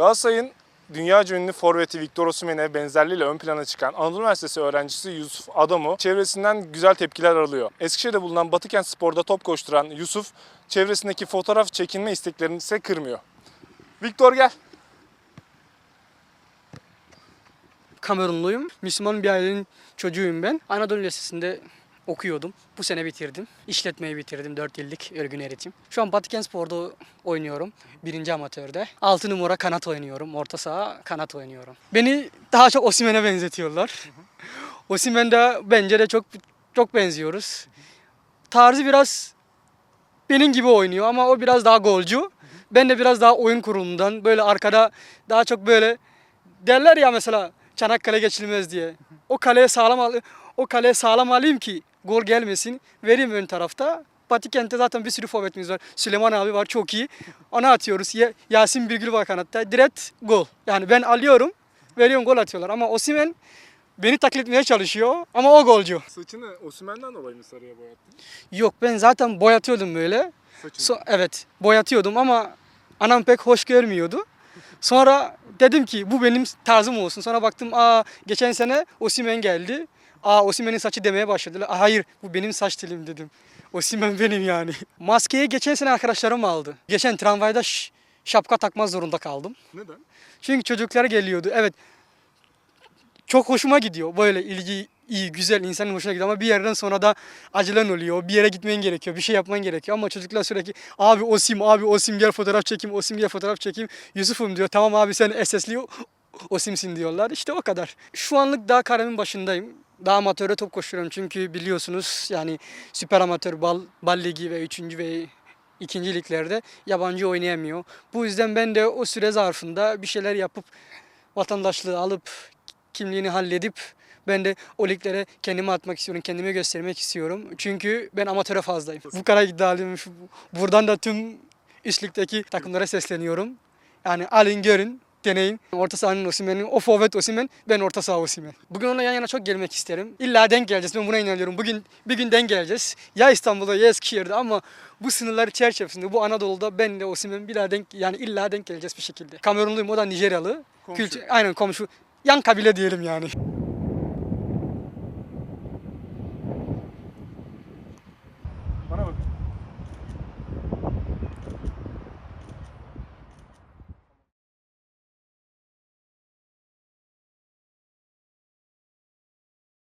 Galatasaray'ın dünyaca ünlü forveti Victor Osimhen'e benzerliğiyle ön plana çıkan Anadolu Üniversitesi öğrencisi Yusuf Adamu çevresinden güzel tepkiler alıyor. Eskişehir'de bulunan Batıkent Spor'da top koşturan Yusuf çevresindeki fotoğraf çekinme isteklerini ise kırmıyor. Victor gel. Kamerunluyum. Müslüman bir ailenin çocuğuyum ben. Anadolu Lisesi'nde okuyordum. Bu sene bitirdim. İşletmeyi bitirdim. 4 yıllık örgün öğretim. Şu an Batıkent Spor'da oynuyorum. Birinci amatörde. 6 numara kanat oynuyorum. Orta saha kanat oynuyorum. Beni daha çok Osimhen'e benzetiyorlar. Osimhen de bence de çok çok benziyoruz. Tarzı biraz benim gibi oynuyor ama o biraz daha golcü. Ben de biraz daha oyun kurulumundan böyle arkada daha çok böyle derler ya mesela Çanakkale geçilmez diye. O kaleye sağlam al o kaleye sağlam alayım ki gol gelmesin. Vereyim ön tarafta. Batıkent'te zaten bir sürü forvetimiz var. Süleyman abi var çok iyi. Ona atıyoruz. Ya- Yasin Birgül var kanatta. Direkt gol. Yani ben alıyorum, veriyorum gol atıyorlar. Ama Osimhen beni taklit etmeye çalışıyor ama o golcü. Saçını Osimhen'den dolayı mı sarıya boyattın? Yok ben zaten boyatıyordum böyle. Saçını. So- evet boyatıyordum ama anam pek hoş görmüyordu. Sonra dedim ki bu benim tarzım olsun. Sonra baktım aa geçen sene Osimhen geldi. Aa Osimhen'in saçı demeye başladılar. Aa, hayır bu benim saç telim dedim. Osimhen benim yani. Maskeyi geçen sene arkadaşlarım aldı. Geçen tramvayda şapka takmak zorunda kaldım. Neden? Çünkü çocuklar geliyordu. Evet. Çok hoşuma gidiyor. Böyle ilgi iyi, güzel, insanın hoşuna gidiyor ama bir yerden sonra da acelen oluyor. Bir yere gitmen gerekiyor, bir şey yapman gerekiyor ama çocuklar sürekli abi Osim, abi Osim gel fotoğraf çekeyim, Osim gel fotoğraf çekeyim. Yusuf'um diyor. Tamam abi sen SS'li Osim'sin diyorlar. İşte o kadar. Şu anlık daha kariyerin başındayım. Daha amatöre top koşuyorum çünkü biliyorsunuz yani süper amatör bal, bal ligi ve 3. ve ikinci liglerde yabancı oynayamıyor. Bu yüzden ben de o süre zarfında bir şeyler yapıp vatandaşlığı alıp kimliğini halledip ben de o liglere kendimi atmak istiyorum, kendimi göstermek istiyorum. Çünkü ben amatöre fazlayım. Bu kadar iddialıyım. Buradan da tüm üst ligdeki takımlara sesleniyorum. Yani alın görün, deneyin. Orta sahanın Osimhen'in, o forvet Osimhen, ben orta saha Osimhen. Bugün onunla yan yana çok gelmek isterim. İlla denk geleceğiz, ben buna inanıyorum. Bugün bir gün denk geleceğiz. Ya İstanbul'da ya Eskişehir'de ama bu sınırlar çerçevesinde, bu Anadolu'da ben de Osimhen bir daha denk, yani illa denk geleceğiz bir şekilde. Kamerunluyum, o da Nijeryalı. Komşu. Kültür, aynen komşu. Yan kabile diyelim yani.